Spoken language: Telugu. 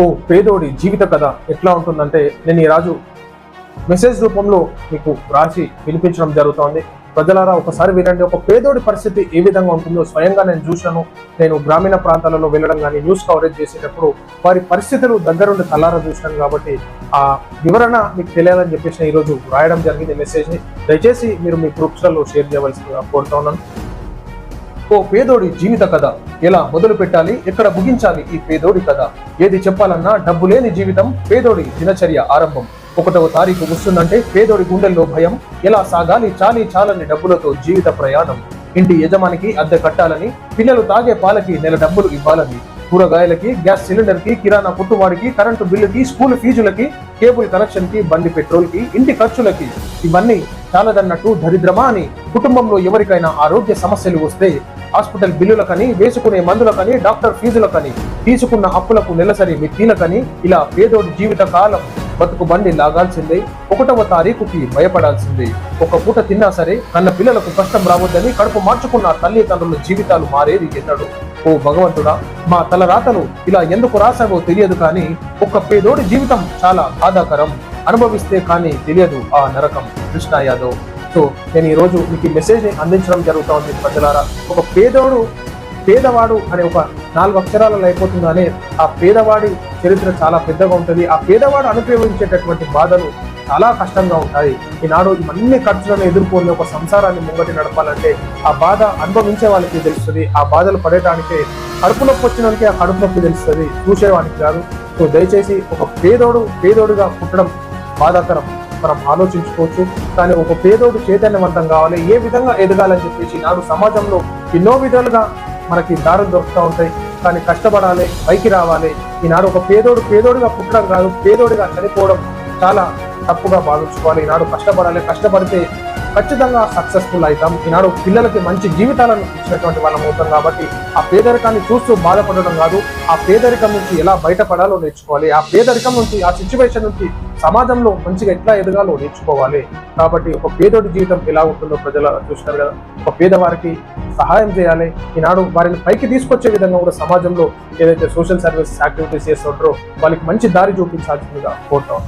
ఓ పేదోడి జీవిత కథ ఎట్లా ఉంటుందంటే నేను ఈ రాజు మెసేజ్ రూపంలో మీకు రాసి వినిపించడం జరుగుతోంది. ప్రజలారా ఒకసారి వినండి ఒక పేదోడి పరిస్థితి ఏ విధంగా ఉంటుందో. స్వయంగా నేను చూశాను నేను గ్రామీణ ప్రాంతాలలో వెళ్ళడం కానీ న్యూస్ కవరేజ్ చేసేటప్పుడు వారి పరిస్థితులు దగ్గరుండి కల్లారా చూశాను కాబట్టి ఆ వివరణ మీకు తెలియాలని చెప్పేసి ఈరోజు రాయడం జరిగింది మెసేజ్ని. దయచేసి మీరు మీ గ్రూప్స్లలో షేర్ చేయవలసిందిగా కోరుతా ఉన్నాను. ఓ పేదోడి జీవిత కథ ఎలా మొదలు పెట్టాలి? ఎక్కడ ముగించాలి? ఈ పేదోడి కథ. ఏది చెప్పాలన్నా డబ్బు లేని జీవితం పేదోడి దినచర్య ఆరంభం. ఒకటవ తారీఖు వస్తుందంటే పేదోడి గుండెల్లో భయం. ఎలా సాగాలి చాలి చాలని డబ్బులతో జీవిత ప్రయాణం. ఇంటి యజమానికి అద్దె కట్టాలని పిల్లలు తాగే పాలకి నెల డబ్బులు ఇవ్వాలని. కూరగాయలకి గ్యాస్ సిలిండర్కి కిరాణా పుట్టువాడికి కరెంటు బిల్లుకి స్కూల్ ఫీజులకి కేబుల్ కనెక్షన్కి బండి పెట్రోల్కి ఇంటి ఖర్చులకి. ఇవన్నీ చాలదన్నట్టు దరిద్రమా అని కుటుంబంలో ఎవరికైనా ఆరోగ్య సమస్యలు వస్తే హాస్పిటల్ బిల్లులకని వేసుకునే మందులకని డాక్టర్ ఫీజులకని తీసుకున్న అప్పులకు నెలసరి మిత్తీలకని ఇలా పేదోడి జీవిత కాలం బతుకు బండి లాగాల్సిందే. ఒకటవ తారీఖుకి భయపడాల్సిందే. ఒక పూట తిన్నా సరే కన్న పిల్లలకు కష్టం రావద్దని కడుపు మార్చుకున్న తల్లిదండ్రుల జీవితాలు మారేది ఎన్నడు. ఓ భగవంతుడా మా తలరాతలు ఇలా ఎందుకు రాసావో తెలియదు కానీ ఒక్క పేదోడి జీవితం చాలా బాధాకరం. అనుభవిస్తే కానీ తెలియదు ఆ నరకం. కృష్ణ యాదవ్. సో నేను ఈ రోజు మీకు ఈ మెసేజ్ని అందించడం జరుగుతూ ఉంది ప్రజలారా. ఒక పేదోడు పేదవాడు అనే ఒక నాలుగు అక్షరాలలో అయిపోతుందనే ఆ పేదవాడి చరిత్ర చాలా పెద్దగా ఉంటుంది. ఆ పేదవాడు అనుభవించేటటువంటి బాధలు చాలా కష్టంగా ఉంటాయి. ఈనాడు ఇవన్నీ ఖర్చులను ఎదుర్కొని ఒక సంసారాన్ని ముంగటి నడపాలంటే ఆ బాధ అనుభవించే వాళ్ళకి తెలుస్తుంది. ఆ బాధలు పడేటానికే కడుపు నొప్పి వచ్చినందుకే ఆ కడుపు నొప్పి తెలుస్తుంది. చూసేవానికి కాదు. సో దయచేసి ఒక పేదోడు పేదోడుగా పుట్టడం బాధాకరం. మనం ఆలోచించుకోవచ్చు. కానీ ఒక పేదోడు చైతన్యవంతం కావాలి. ఏ విధంగా ఎదగాలని చెప్పేసి నాడు సమాజంలో ఎన్నో విధాలుగా మనకి దారులు దొరుకుతూ ఉంటాయి. కానీ కష్టపడాలి పైకి రావాలి. ఈనాడు ఒక పేదోడు పేదోడిగా పుట్టడం కాదు పేదోడిగా చనిపోవడం చాలా తప్పుగా భావించుకోవాలి. ఈనాడు కష్టపడాలి కష్టపడితే ఖచ్చితంగా సక్సెస్ఫుల్ అవుతాం. ఈనాడు పిల్లలకి మంచి జీవితాలను ఇచ్చినటువంటి వాళ్ళం అవుతాం కాబట్టి ఆ పేదరికాన్ని చూస్తూ బాధపడడం కాదు ఆ పేదరికం నుంచి ఎలా బయటపడాలో నేర్చుకోవాలి ఆ పేదరికం నుంచి ఆ సిచ్యువేషన్ నుంచి సమాజంలో మంచిగా ఎట్లా ఎదగాలో నేర్చుకోవాలి. కాబట్టి ఒక పేదోడి జీవితం ఎలా ఉంటుందో ప్రజలు చూస్తారు కదా. ఒక పేదవారికి సహాయం చేయాలి. ఈనాడు వారిని పైకి తీసుకొచ్చే విధంగా కూడా సమాజంలో ఏదైతే సోషల్ సర్వీస్ యాక్టివిటీస్ చేస్తుంటారో వాళ్ళకి మంచి దారి చూపించాల్సిందిగా కోరుతాం